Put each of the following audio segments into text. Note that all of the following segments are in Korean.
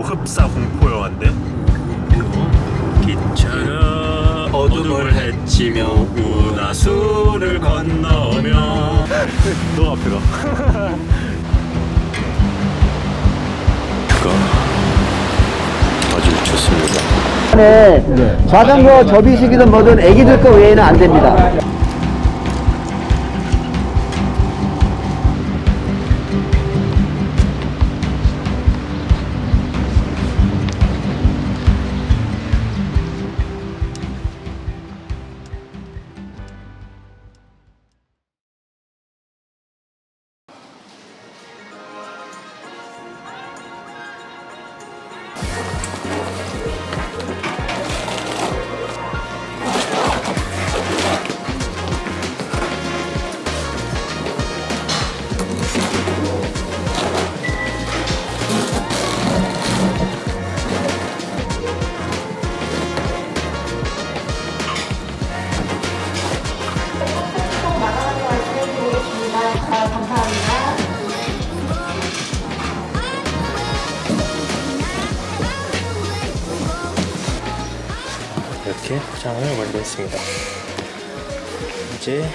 오 흡사 공포 영화인데? 기차가 어둠을 헤치며 운하수를 건너며 너 앞에 가 그거 아주 좋습니다 네. 자전거 접이식이든 뭐든 애기들 거 외에는 안 됩니다. 이렇게 포장을 완료했습니다 이제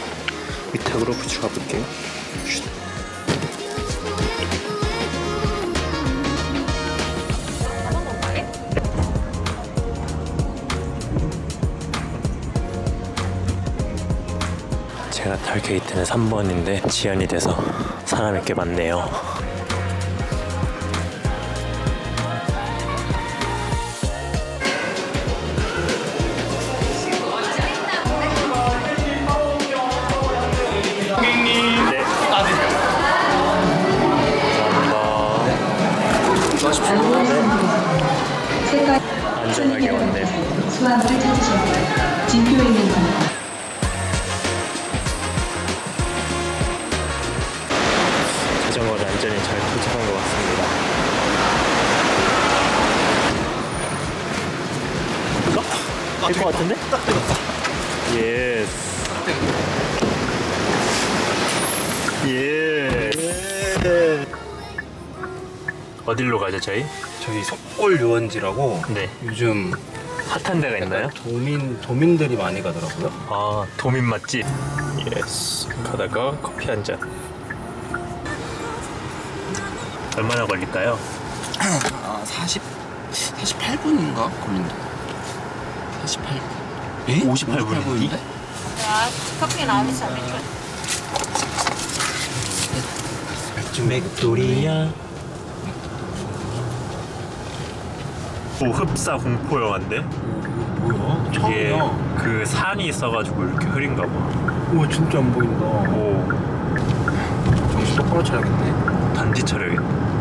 위탁으로 붙여가 볼게요 쉿. 제가 탈 게이트는 3번인데 지연이 돼서 사람이 꽤 많네요 수화물을 찾으셨고 진표에 있는 겁니다. 자전거를 안전히 잘 도착한 것 같습니다. 어? 될것 같은데? 예스. 예스. 어디로 가죠, 저희? 저희 석골 유원지라고 네. 요즘 핫한 데가 있나요? 도민 도민들이 많이 가더라고요. 아, 도민 맛집. 예스. 가다가 커피 한 잔. 얼마나 걸릴까요? 아 40, 48분인가 걸린다. 48. 에? 58 분인데? Ja, 커피 나오면 잠깐만. 맥주 맥돌이야. 오 흡사 공포 영화인데 뭐야? 이게 처음이야. 그 산이 있어가지고 이렇게 흐린가 봐. 오 진짜 안 보인다. 오 정신 똑바로 차려야겠네. 단지 촬영이네.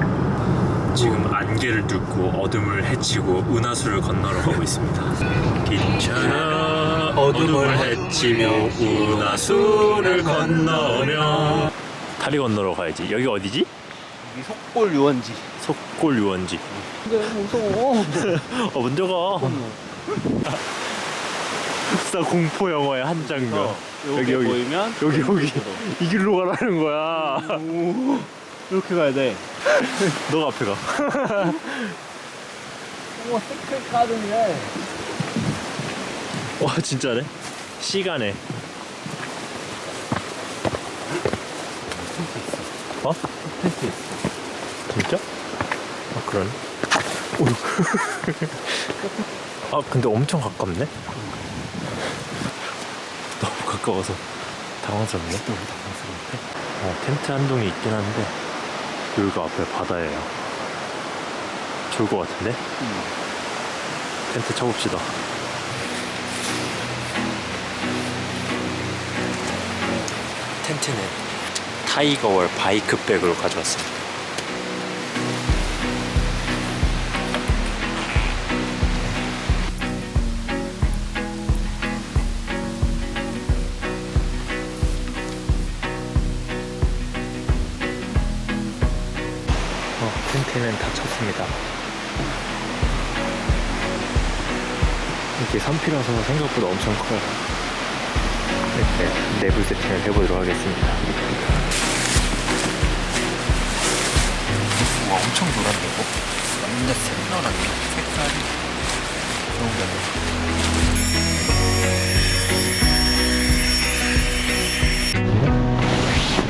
지금 안개를 뚫고 어둠을 헤치고 은하수를 건너러 가고 있습니다. 기차가 어둠을 헤치며 은하수를 건너며 다리 건너러 가야지. 여기 어디지? 이 속골 유원지. 속골 유원지. 근데 무서워. 어 먼저 가. 흡사 공포 영화의 한 장면. 어, 여기 여기 보이면 여기 여기 이 길로 가라는 거야. 이렇게 가야 돼. 너 앞에 가. 어머 스크 가든이래. 와 진짜네. 시간에. 어? 텐트 있어. 진짜? 아 그러네. 오. 아 근데 엄청 가깝네. 너무 가까워서 당황스럽네. 너무 당황스럽네. 어 텐트 한 동이 있긴 한데 여기가 앞에 바다예요. 좋을 것 같은데? 텐트 쳐봅시다. 텐트는 타이거월 바이크백으로 가져왔습니다. 어, 텐트는 다 쳤습니다. 이게 산피라서 생각보다 엄청 커요. 이렇게 내부 세팅을 해보도록 하겠습니다. 와, 엄청 노란데, 이거? 근데 색깔하게 색깔이 좋은 게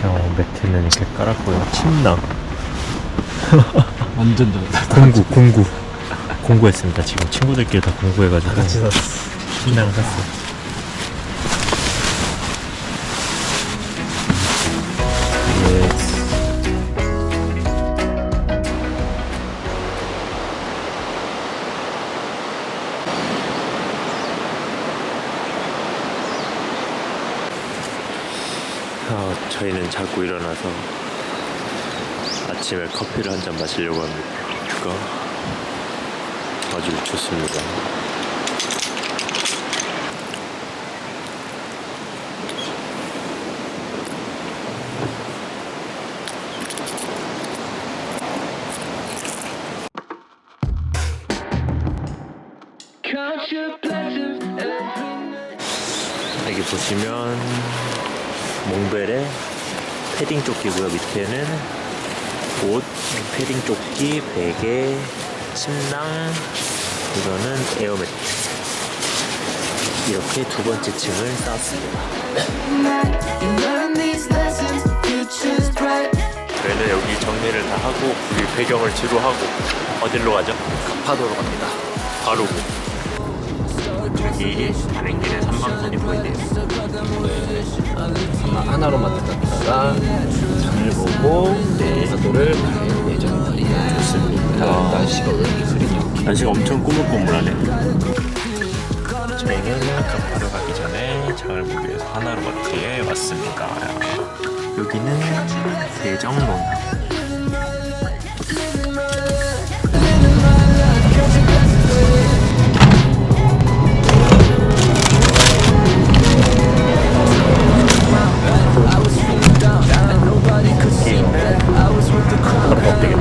어, 매트는 이렇게 깔았고요. 침낭. 완전 좋다. 공구, 공구. 공구했습니다. 지금 친구들끼리 다 공구해가지고. 같이 샀어. 침낭을 샀어요. 예스. 어, 저희는 자고 일어나서 아침에 커피를 한 잔 마시려고 합니다. 뷰가 아주 좋습니다. 여기 보시면 몽벨의 패딩 조끼고요. 밑에는 옷, 패딩 조끼, 베개, 침낭, 이거는 에어매트. 이렇게 두 번째 층을 쌓았습니다. 저희는 여기 정리를 다 하고 우리 배경을 뒤로 하고 어디로 가죠? 파도로 갑니다. 바로 저기 가는 길에 삼방산이 보이네요. 하나로 만들었다가 장을 보고 네. 파도를 갈 예정입니다. 좋습니다. 날씨가 왜 이렇게 흐리냐? 날씨가 엄청 꾸물꾸물하네. 저희는 아까 바로 가기 전에 장을 보기 위해서 하나로 마트에 왔습니다. 여기는 가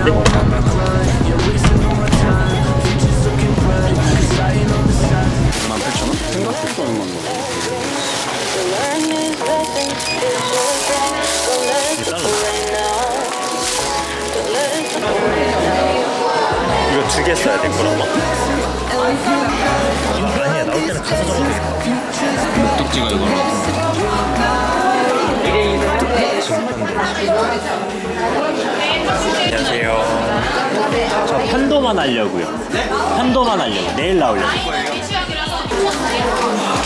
면 되겠는데? 이거 두 개 써야 될 거라고? 아니야 나올 때는 가서 적어도 되겠다 목적지가 이거라. 안녕하세요 저 편도만 하려고요 편도만 하려고 내일 나오려고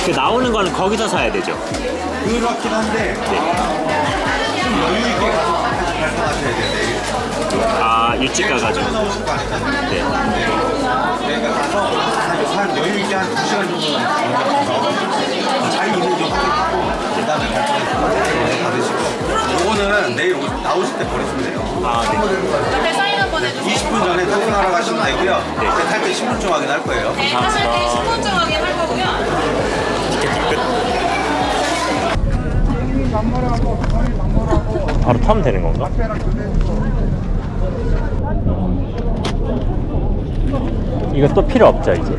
그 나오는 거는 거기서 사야 되죠? 그렇긴 한데 좀 여유 있게 가서 말씀하셔야 돼요. 아 일찍 가가지고 나오실 거 아니잖아요. 네. 그러니까 가서 한, 한 여유 있게 한 2시간 정도 나와서 잘 이동 좀 하고 그다음에 결정해서 받으시고 요거는 내일 오- 나오실 때 버리시면 돼요. 아 네. 네, 사인 한번 해주세요. 20분 전에 탑승하러 가시면 되고요. 네. 탈때 신분증 확인할 거예요. 네, 타실 때 신분증 확인할 거고요. 바로 타면 되는 건가? 이거 또 필요 없죠 이제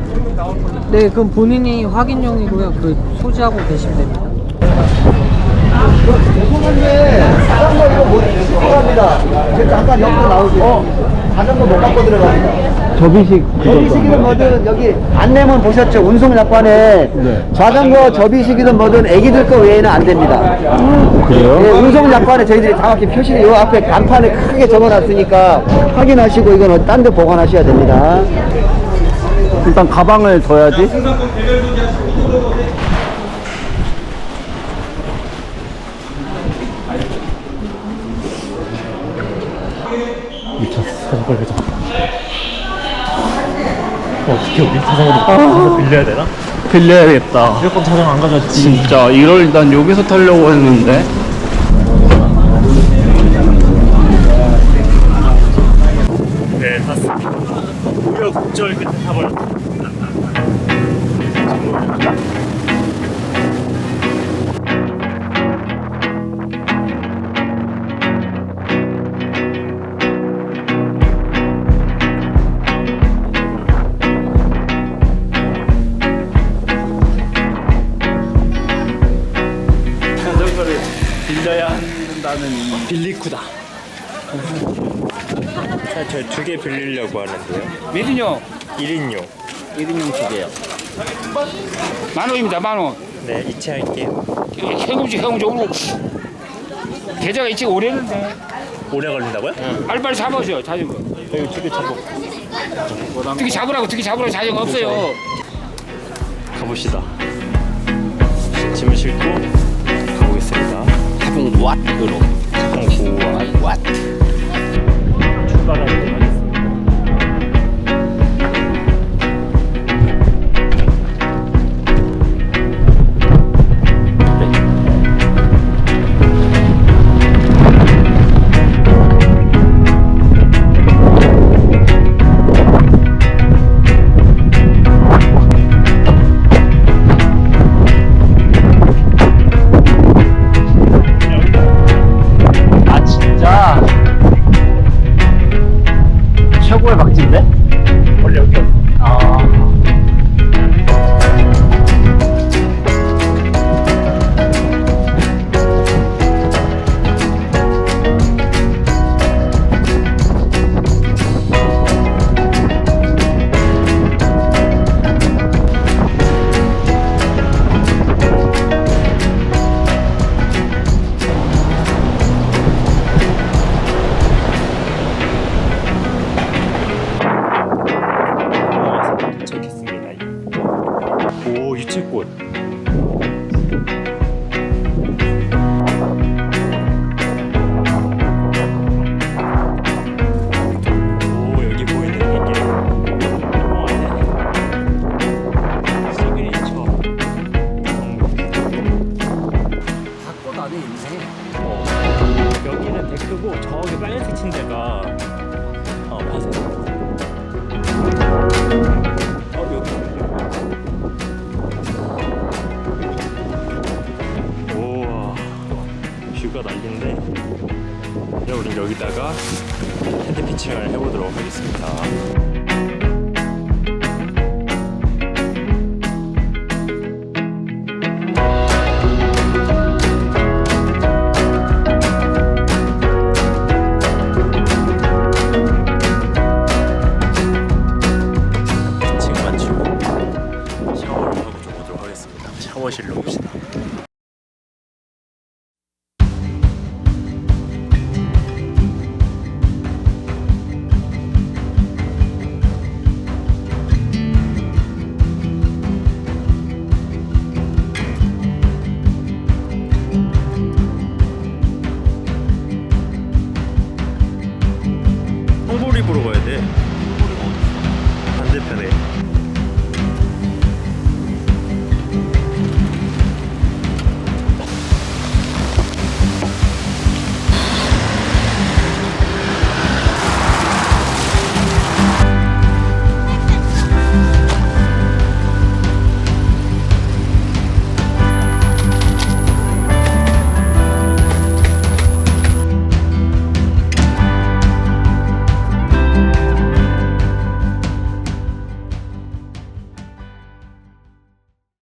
네, 그럼 본인이 확인용이고요. 그 소지하고 계시면 됩니다. 죄송한데 자전거 이거 못 들어갑니다. 지금 잠깐 옆으로 나오세요. 자전거 못 갖고 들어갑니다. 접이식 접이식이든 뭐든 여기 안내문 보셨죠? 운송 약관에 자전거 접이식이든 뭐든 애기들 거 외에는 안 됩니다. 그래요? 네, 운송 약관에 저희들이 정확히 표시를 요 앞에 간판에 크게 적어놨으니까 확인하시고 이건 딴 데 보관하셔야 됩니다. 일단 가방을 둬야지. 미쳤어 사정걸 가자 어떻게 우리 자전거를 가서 빌려야 되나? 빌려야겠다. 무조건 자전거 안 가져왔지 진짜 이걸 난 여기서 타려고 했는데. 빌리쿠다. 아, 저두 개 빌리려고 하는데요. 몇인요? 1인용. 1인용 두 개요. 만 원입니다, 만 원. 네, 이체할게요. 해금지, 해금지, 오늘 계좌가 이치 오래는데. 오래 걸린다고요? 빨리 빨리 잡으세요, 자전거. 여기 두개 잡고 어떻게 잡으라고, 어떻게 잡으라고 자전거 없어요. 가봅시다. 짐을 싣고 가보겠습니다. 하분 왓으로. 항구와 왓. 출발하도 여기는 데크고 저기 빨간색 침대가 어 파세요. 어 여기. 우와. 뷰가 난리인데. 야 우린 여기다가 텐트 피칭을 해보도록 하겠습니다